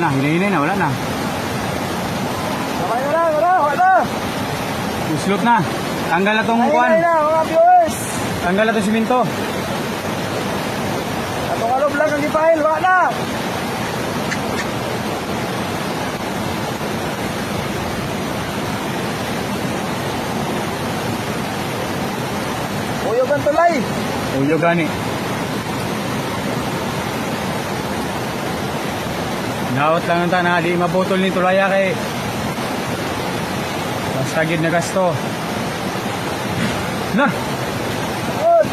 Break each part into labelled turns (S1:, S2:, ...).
S1: na, hinay-hinay na, wala na.
S2: Sabay na lang, wala, wala.
S1: Uslot na. Tanggal na tong
S2: Hinay
S1: kuan.
S2: na, mga viewers.
S1: Tanggal na tong siminto.
S2: Atong alob lang ang ipahil, wala na. Uyog ang tulay.
S1: Uyo gani. Nawat lang ang na, di mabutol ni tulaya kay Basta na gasto. Na,
S2: Good.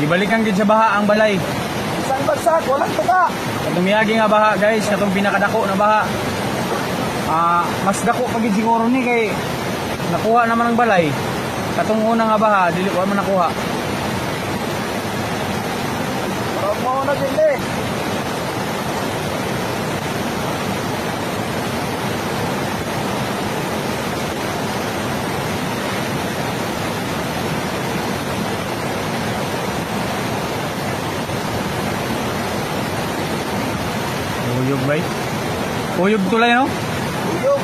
S1: ibalikan gid sa baha ang balay.
S2: Isang bagsak, walang tuka.
S1: Katong miyagi nga baha guys, katong pinakadako na baha. Ah, mas dako pa gid siguro ni kay nakuha naman ang balay. Katong una nga baha, dili ko man nakuha.
S2: Na din eh.
S1: Uyog bay. Uyog tulay no?
S2: Uyog.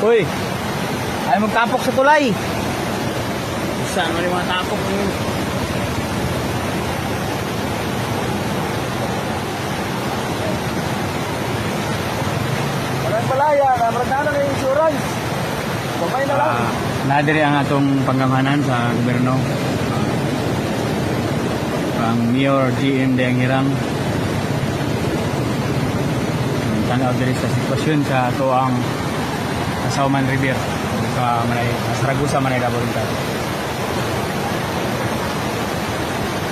S1: Uy. Ay magtapok sa tulay. Saan mo mga tapok mo?
S2: Walang balaya, namragana na insurance. Kamay na lang.
S1: Ah, nadiri ang atong panggamanan sa gobyerno. Ang Mayor GM Dayang Hirang. Tanaw diri sa sitwasyon sa ato ang Kasauman River sa Manay, sa Ragusa Manay Davao Oriental.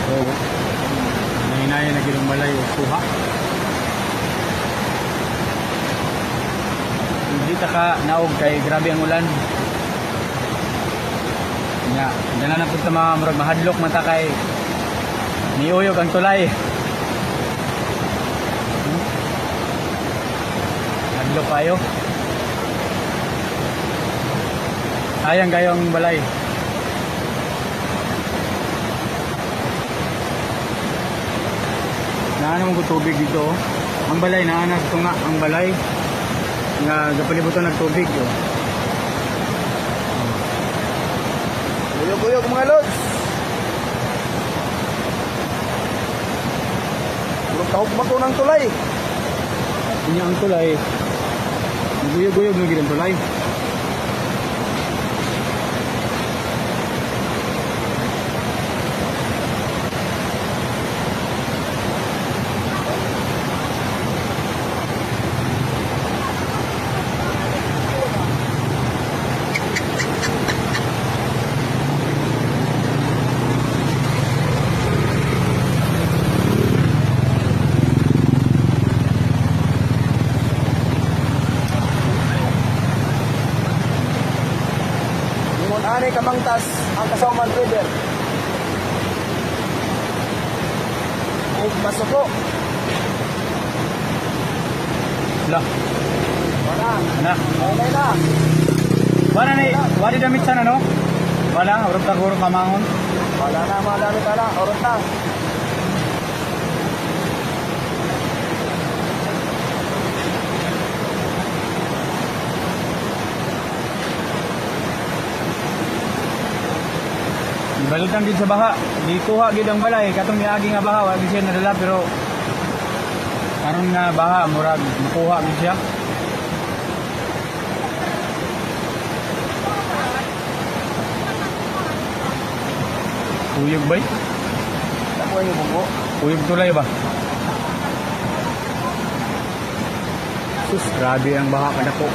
S1: So, nanginaya na ginong malay o kuha. Ta ka naog kay grabe ang ulan. Nga, dala na sa mga murag mahadlok mata kay niuyog ang tulay. Hmm? Hadlok kayo. Sayang kayo ang balay. Naano mo ko tubig dito. Ang balay, naanak ito nga, ang balay nga gapalibutan ng tubig yo.
S2: Uyog-uyog mga lods. Puro tahok bato ng tulay.
S1: Inya ang tulay. Guyog-guyog ng tulay.
S2: Ani kamangtas ang kasauman river. Ug masuko.
S1: La,
S2: Wala.
S1: anak.
S2: Wala na.
S1: Wala ni, wala damit sana no? Wala, urog ta guro kamangon.
S2: Wala na ka na. Orot na.
S1: balutan din sa baha gikuha gid ang balay katong niagi nga baha wa siya nadala pero karon nga baha murag makuha gid siya Uyog ba?
S2: Ako yung bugo.
S1: Uyog tulay ba? Sus, grabe ang baha ka na po.